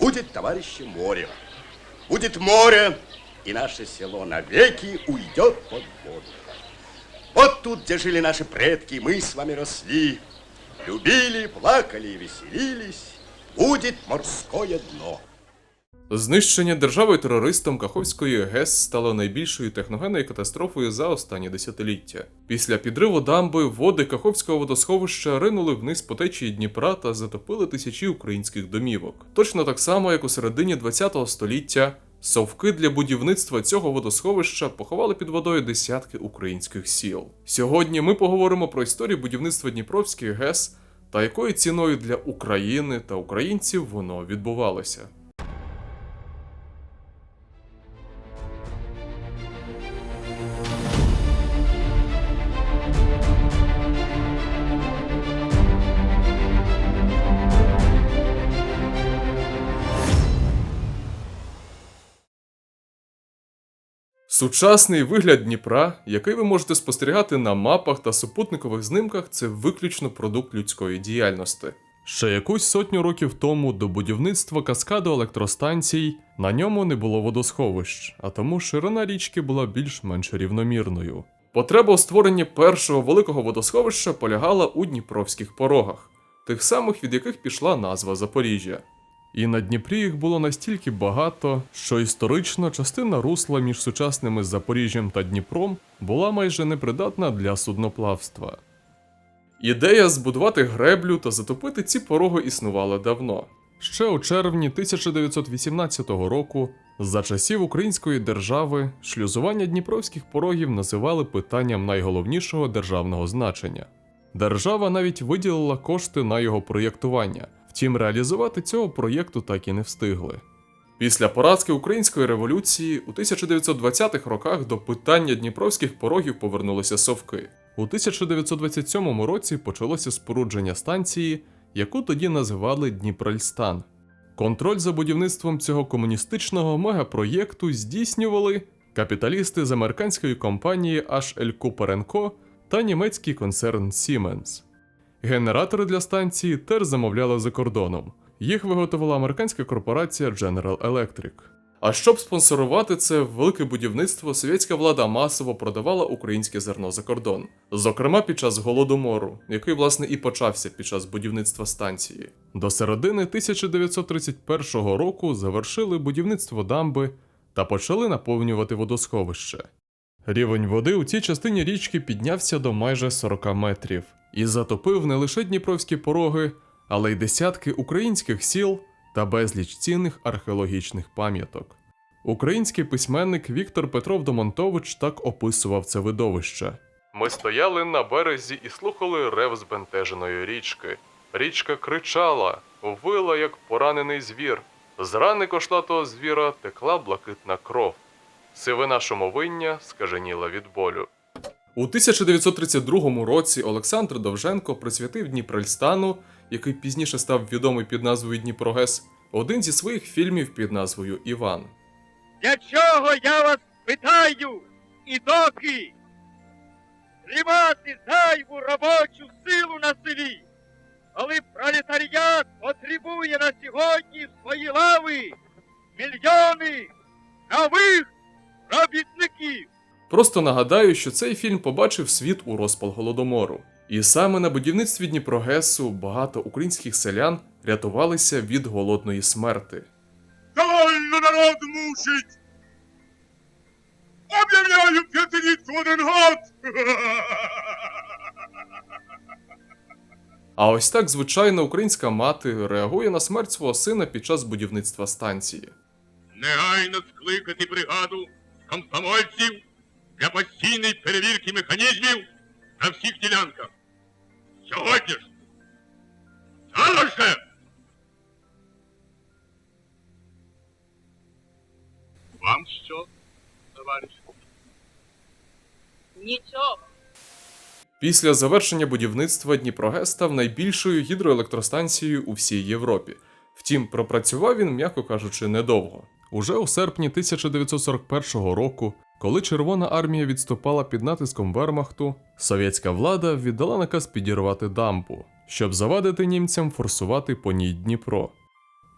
будет товарищем море. Будет море, и наше село навеки уйдет под воду. Вот тут, где жили наши предки, мы с вами росли, любили, плакали и веселились, будет морское дно. Знищення державою терористом Каховської ГЕС стало найбільшою техногенною катастрофою за останні десятиліття. Після підриву дамби води Каховського водосховища ринули вниз по течії Дніпра та затопили тисячі українських домівок. Точно так само, як у середині ХХ століття, совки для будівництва цього водосховища поховали під водою десятки українських сіл. Сьогодні ми поговоримо про історію будівництва Дніпровської ГЕС та якою ціною для України та українців воно відбувалося. Сучасний вигляд Дніпра, який ви можете спостерігати на мапах та супутникових знимках, це виключно продукт людської діяльності. Ще якусь сотню років тому до будівництва каскаду електростанцій на ньому не було водосховищ, а тому ширина річки була більш-менш рівномірною. Потреба у створенні першого великого водосховища полягала у Дніпровських порогах, тих самих від яких пішла назва Запоріжжя. І на Дніпрі їх було настільки багато, що історично частина русла між сучасними Запоріжжям та Дніпром була майже непридатна для судноплавства. Ідея збудувати греблю та затопити ці пороги існувала давно. Ще у червні 1918 року, за часів Української держави, шлюзування дніпровських порогів називали питанням найголовнішого державного значення. Держава навіть виділила кошти на його проєктування, втім реалізувати цього проєкту так і не встигли. Після поразки української революції у 1920-х роках до питання дніпровських порогів повернулися совки. У 1927 році почалося спорудження станції, яку тоді називали Дніпрельстан. Контроль за будівництвом цього комуністичного мегапроєкту здійснювали капіталісти з американської компанії H.L. Co. та німецький концерн Siemens. Генератори для станції теж замовляли за кордоном. Їх виготовила американська корпорація General Electric. А щоб спонсорувати це велике будівництво, совєтська влада масово продавала українське зерно за кордон, зокрема під час голодомору, який власне і почався під час будівництва станції. До середини 1931 року завершили будівництво дамби та почали наповнювати водосховище. Рівень води у цій частині річки піднявся до майже 40 метрів і затопив не лише дніпровські пороги, але й десятки українських сіл та безліч цінних археологічних пам'яток. Український письменник Віктор Петров Домонтович так описував це видовище. Ми стояли на березі і слухали рев збентеженої річки. Річка кричала, вила, як поранений звір. З рани кошлатого звіра текла блакитна кров. Сивина шумовиння скаженіла від болю. У 1932 році Олександр Довженко присвятив Дніпрельстану, який пізніше став відомий під назвою Дніпрогес, один зі своїх фільмів під назвою Іван. Для чого я вас питаю і доки тримати зайву робочу силу на селі, коли пролетаріат потребує на сьогодні свої лави мільйони нових? Просто нагадаю, що цей фільм побачив світ у розпал голодомору. І саме на будівництві Дніпрогесу багато українських селян рятувалися від голодної смерти. Довольно народ мучить! Об'являю п'ятилітку один год! А ось так звичайна українська мати реагує на смерть свого сина під час будівництва станції. Негайно скликати бригаду комсомольців для постійної перевірки механізмів на всіх ділянках. Сьогодні ж! Зараз же! Вам що, товариш? Нічого. Після завершення будівництва Дніпрогес став найбільшою гідроелектростанцією у всій Європі. Втім, пропрацював він, м'яко кажучи, недовго. Уже у серпні 1941 року, коли Червона армія відступала під натиском Вермахту, совєтська влада віддала наказ підірвати дамбу, щоб завадити німцям форсувати по ній Дніпро.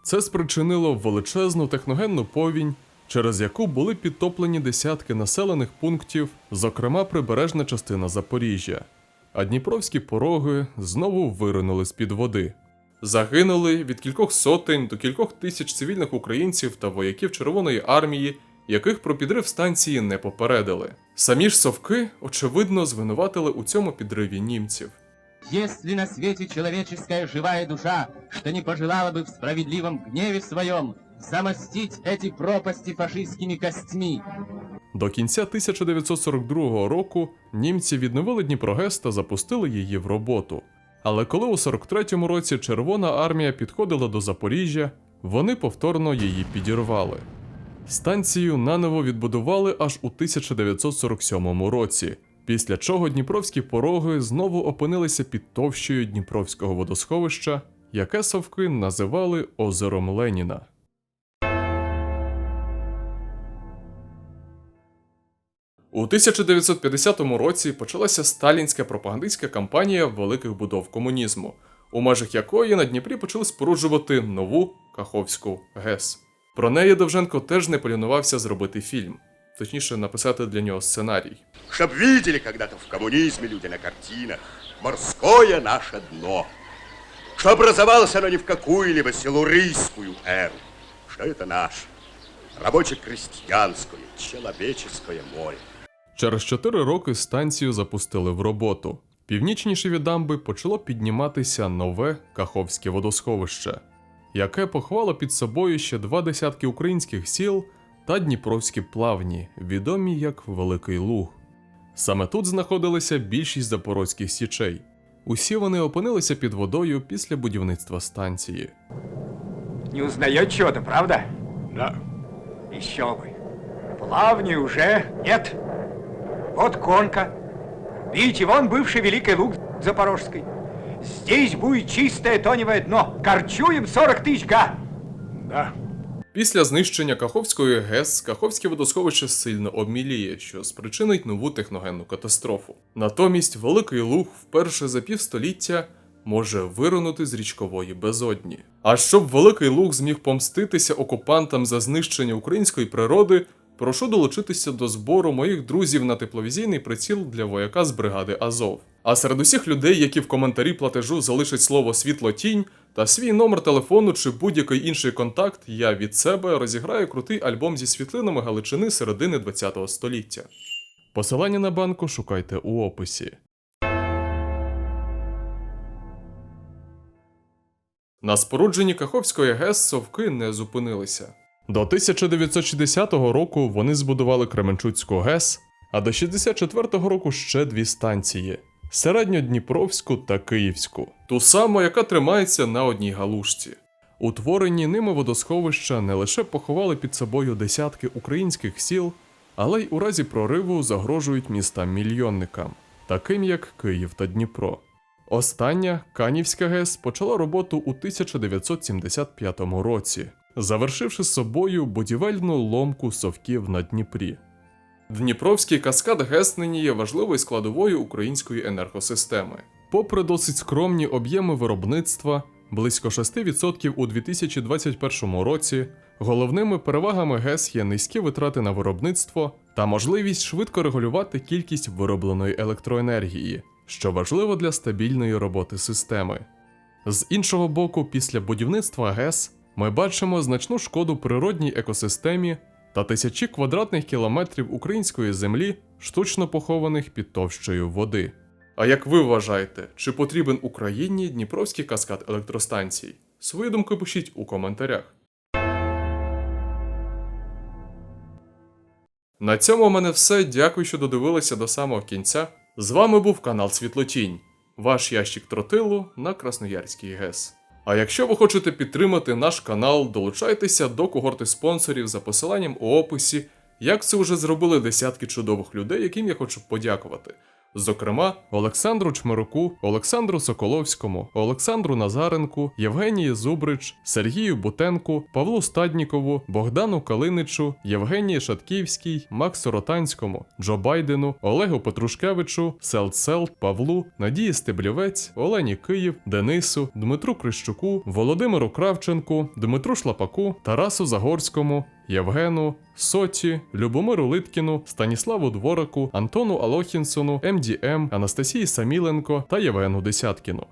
Це спричинило величезну техногенну повінь, через яку були підтоплені десятки населених пунктів, зокрема прибережна частина Запоріжжя. А дніпровські пороги знову виринули з-під води. Загинули від кількох сотень до кількох тисяч цивільних українців та вояків Червоної армії, яких про підрив станції не попередили. Самі ж совки, очевидно, звинуватили у цьому підриві німців. Есть ли на свете человеческая живая душа, что не пожелала бы в справедливом гневе своем замостить эти пропасти фашистскими костьми? До кінця 1942 року німці відновили Дніпрогес та запустили її в роботу. Але коли у 43-му році Червона армія підходила до Запоріжжя, вони повторно її підірвали. Станцію наново відбудували аж у 1947 році, після чого дніпровські пороги знову опинилися під товщею Дніпровського водосховища, яке совки називали озером Леніна. У 1950 році почалася сталінська пропагандистська кампанія великих будов комунізму, у межах якої на Дніпрі почали споруджувати нову Каховську ГЕС. Про неї Довженко теж не полінувався зробити фільм, точніше написати для нього сценарій. Чтоб видели когда-то в коммунизме люди на картинах морское наше дно. Что образовалось оно не в какую-либо силурийскую эру. Что это наше рабоче-крестьянское, человеческое море. Через 4 роки станцію запустили в роботу. Північніше від дамби почало підніматися нове Каховське водосховище, яке поховало під собою ще два десятки українських сіл та Дніпровські плавні, відомі як Великий Луг. Саме тут знаходилися більшість запорозьких січей. Усі вони опинилися під водою після будівництва станції. Не узнает чего-то, правда? Да. Еще бы. Плавни уже нет. Вот конка. Видите, вон бывший Великий Луг Запорожской. Здесь будет чистое тоневое дно. Корчуем 40 тысяч га. Да. Після знищення Каховської ГЕС Каховське водосховище сильно обміліє, що спричинить нову техногенну катастрофу. Натомість Великий Луг вперше за півстоліття може виринути з річкової безодні. А щоб Великий Луг зміг помститися окупантам за знищення української природи, прошу долучитися до збору моїх друзів на тепловізійний приціл для вояка з бригади Азов. А серед усіх людей, які в коментарі платежу залишать слово світло тінь та свій номер телефону чи будь-який інший контакт, я від себе розіграю крутий альбом зі світлинами Галичини середини ХХ століття. Посилання на банку шукайте у описі. На спорудженні Каховської ГЕС совки не зупинилися. До 1960 року вони збудували Кременчуцьку ГЕС, а до 64-го року ще дві станції середньодніпровську та Київську, ту саму, яка тримається на одній галушці. Утворені ними водосховища не лише поховали під собою десятки українських сіл, але й у разі прориву загрожують містам-мільйонникам, таким як Київ та Дніпро. Остання Канівська ГЕС почала роботу у 1975 році, завершивши з собою будівельну ломку совків на Дніпрі. Дніпровський каскад ГЕС нині є важливою складовою української енергосистеми. Попри досить скромні об'єми виробництва, близько 6% у 2021 році, головними перевагами ГЕС є низькі витрати на виробництво та можливість швидко регулювати кількість виробленої електроенергії, що важливо для стабільної роботи системи. З іншого боку, після будівництва ГЕС ми бачимо значну шкоду природній екосистемі та тисячі квадратних кілометрів української землі, штучно похованих під товщею води. А як ви вважаєте, чи потрібен Україні Дніпровський каскад електростанцій? Свої думки пишіть у коментарях. На цьому у мене все. Дякую, що додивилися до самого кінця. З вами був канал Світлотінь, ваш ящик тротилу на Красноярській ГЕС. А якщо ви хочете підтримати наш канал, долучайтеся до когорти спонсорів за посиланням у описі, як це вже зробили десятки чудових людей, яким я хочу подякувати. Зокрема, Олександру Чмируку, Олександру Соколовському, Олександру Назаренку, Євгенії Зубрич, Сергію Бутенку, Павлу Стаднікову, Богдану Калиничу, Євгенії Шатківській, Максу Ротанському, Джо Байдену, Олегу Петрушкевичу, Селт Селт, Павлу, Надії Стеблівець, Олені Київ, Денису, Дмитру Крищуку, Володимиру Кравченку, Дмитру Шлапаку, Тарасу Загорському, Євгену, Соті, Любомиру Литкіну, Станіславу Двораку, Антону Алохінсону, МДМ, Анастасії Саміленко та Євгену Десяткіну.